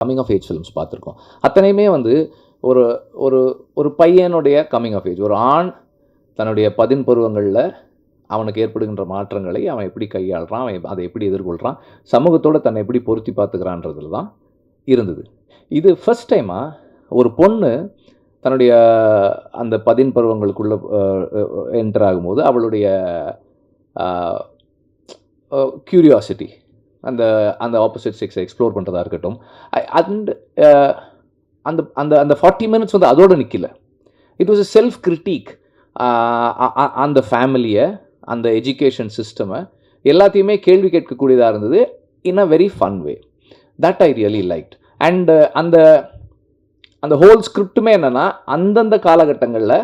Coming of age films பார்த்துருக்கோம். அத்தனையுமே வந்து ஒரு ஒரு ஒரு பையனுடைய கம்மிங் ஆஃப் ஏஜ் ஒரு ஆண் தன்னுடைய பதின் பருவங்களில் அவனுக்கு ஏற்படுகின்ற மாற்றங்களை அவன் எப்படி கையாளுறான் அவன் அதை எப்படி எதிர்கொள்கிறான் சமூகத்தோடு தன்னை எப்படி பொருத்தி பார்த்துக்கிறான்றதுல தான் இருந்தது. இது ஃபஸ்ட் டைமாக ஒரு பொண்ணு தன்னுடைய அந்த பதின் பருவங்களுக்குள்ளே என்டர் ஆகும்போது அவளுடைய க்யூரியாசிட்டி அந்த அந்த ஆப்போசிட் செக்ஸை எக்ஸ்ப்ளோர் பண்ணுறதா இருக்கட்டும். அண்ட் uh, அந்த அந்த அந்த ஃபார்ட்டி மினிட்ஸ் வந்து அதோடு நிற்கல it was a self critic அந்த ஃபேமிலியை அந்த எஜுகேஷன் சிஸ்டமை எல்லாத்தையுமே கேள்வி கேட்கக்கூடியதாக இருந்தது in a very fun way that I really like and அந்த அந்த ஹோல் ஸ்கிரிப்டுமே என்னென்னா அந்தந்த காலகட்டங்களில்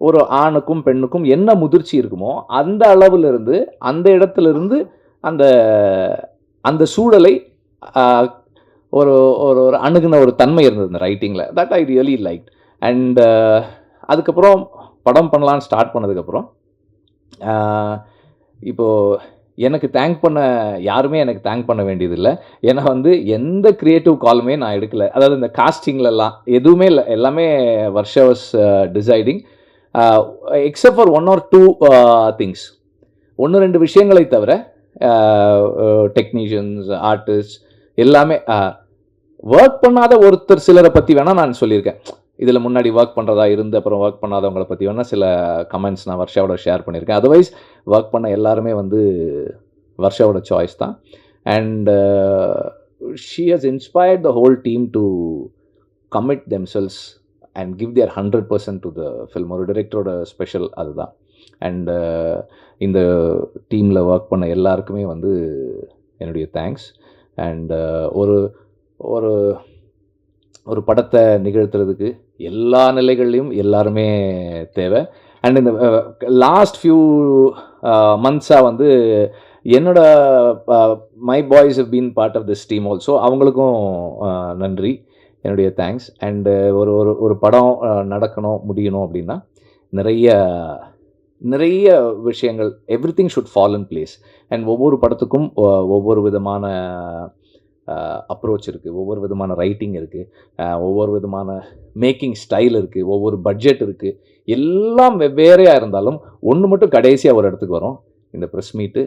ஒரு ஆணுக்கும் பெண்ணுக்கும் என்ன முதிர்ச்சி இருக்குமோ அந்த அளவிலிருந்து அந்த இடத்துலேருந்து அந்த அந்த சூழலை ஒரு ஒரு ஒரு அணுகுன ஒரு தன்மை இருந்தது இந்த ரைட்டிங்கில் that I really like and அதுக்கப்புறம் படம் பண்ணலான்னு ஸ்டார்ட் பண்ணதுக்கப்புறம் இப்போது எனக்கு தேங்க் பண்ண யாருமே எனக்கு தேங்க் பண்ண வேண்டியதில்லை. ஏன்னா வந்து எந்த க்ரியேட்டிவ் காலுமே நான் எடுக்கலை. அதாவது இந்த காஸ்டிங்லலாம் எதுவுமே இல்லை. எல்லாமே Varsha was deciding except for one or two things ஒன்று ரெண்டு விஷயங்களை தவிர டெக்னீஷியன்ஸ் ஆர்டிஸ்ட் எல்லாமே ஒர்க் பண்ணாத ஒருத்தர் சிலரை பற்றி வேணால் நான் சொல்லியிருக்கேன். இதில் முன்னாடி ஒர்க் பண்ணுறதா இருந்து அப்புறம் ஒர்க் பண்ணாதவங்களை பற்றி வேணால் சில கமெண்ட்ஸ் நான் வர்ஷாவோட ஷேர் பண்ணியிருக்கேன். அதர்வைஸ் ஒர்க் பண்ண எல்லாருமே வந்து வர்ஷாவோட சாய்ஸ் தான். And she has inspired the whole team to commit themselves and give their hundred percent to the film ஒரு டிரெக்டரோட ஸ்பெஷல் அதுதான். அண்டு uh, இந்த டீமில் ஒர்க் பண்ண எல்லாருக்குமே வந்து என்னுடைய தேங்க்ஸ் அண்டு uh, ஒரு ஒரு ஒரு படத்தை நிகழ்த்துறதுக்கு எல்லா நிலைகள்லையும் எல்லாருமே தேவை. அண்ட் இந்த லாஸ்ட் ஃபியூ மந்த்ஸாக வந்து என்னோட my boys have been part of this team also அவங்களுக்கும் uh, நன்றி. என்னுடைய தேங்க்ஸ் அண்டு ஒரு ஒரு ஒரு படம் நடக்கணும் முடியணும் அப்படின்னா நிறைய நிறைய விஷயங்கள் everything should fall in place and ஒவ்வொரு படத்துக்கும் ஒவ்வொரு விதமான அப்ரோச் இருக்குது ஒவ்வொரு விதமான ரைட்டிங் இருக்குது ஒவ்வொரு விதமான மேக்கிங் ஸ்டைல் இருக்குது ஒவ்வொரு பட்ஜெட் இருக்குது எல்லாம் வெவ்வேறையாக இருந்தாலும் ஒன்று மட்டும் கடைசியாக ஒரு இடத்துக்கு வரும். இந்த ப்ரெஸ் மீட்டு